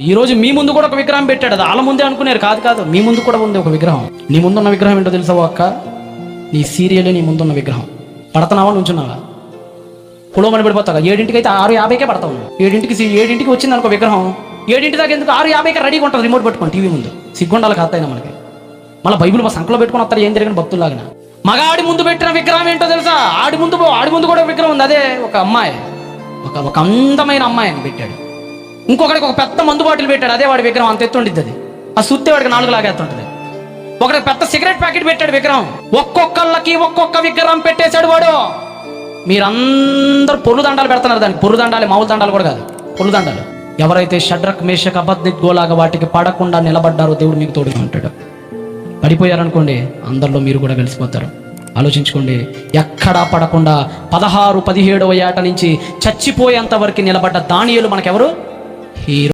ఈ రోజు మీ ముందు కూడా ఒక విగ్రహం పెట్టాడు. అది వాళ్ళ ముందే అనుకున్నారు కాదు కాదు. మీ ముందు కూడా ఉంది ఒక విగ్రహం. నీ ముందున్న విగ్రహం ఏంటో తెలుసా అక్క? నీ సీరియలే నీ ముందున్న విగ్రహం. పడతావా నుంచున్నావా కులోమని పడిపోతావు ఏడింటికి అయితే ఆరు యాభైకే పడతావు ఏడింటికి ఏడింటికి వచ్చింది అనుకో విగ్రహం. ఏడింటి దాకా ఎందుకు ఆరు యాభైకి రెడీగా ఉంటుంది? రిమోట్ పెట్టుకోండి టీవీ ముందు. సిగ్గుండాలి కాస్తాయినా మనకి. మళ్ళీ బైబిల్ మా సంకలో పెట్టుకుని వస్తారు ఏం జరిగిన భక్తులాగా మగాడి ముందు పెట్టిన విగ్రహం ఏంటో తెలుసా? ఆడి ముందు ఆడి ముందు కూడా విగ్రహం ఉంది. అదే ఒక అమ్మాయి. ఒక ఒక అందమైన అమ్మాయిని పెట్టాడు. ఇంకొకడికి ఒక పెద్ద మందు బాటిల్ పెట్టాడు అదే వాడి విగ్రహం. అంత ఎత్తుండిద్ది అది. ఆ సుత్తే వాడికి నాలుగు లాగేస్తుంటది ఒకడికి పెద్ద సిగరెట్ ప్యాకెట్ పెట్టాడు విగ్రహం. ఒక్కొక్కళ్ళకి ఒక్కొక్క విగ్రహం పెట్టేశాడు వాడు. మీరందరూ పొరుగు దండాలు పెడుతున్నారు దానికి. పొరుగు దండాలు మామూలు దండాలు కూడా కాదు. పొరుగు దండాలు. ఎవరైతే షడ్రక్ మేషక్ అబద్ధిగోలాగా వాటికి పడకుండా నిలబడ్డారో దేవుడు మీకు తోడుగా ఉంటాడు. పడిపోయారనుకోండి అందరిలో మీరు కూడా కలిసిపోతారు ఆలోచించుకోండి ఎక్కడా పడకుండా పదహారు పదిహేడవ ఏట నుంచి చచ్చిపోయేంత వరకు నిలబడ్డ దానియులు మనకెవరు? He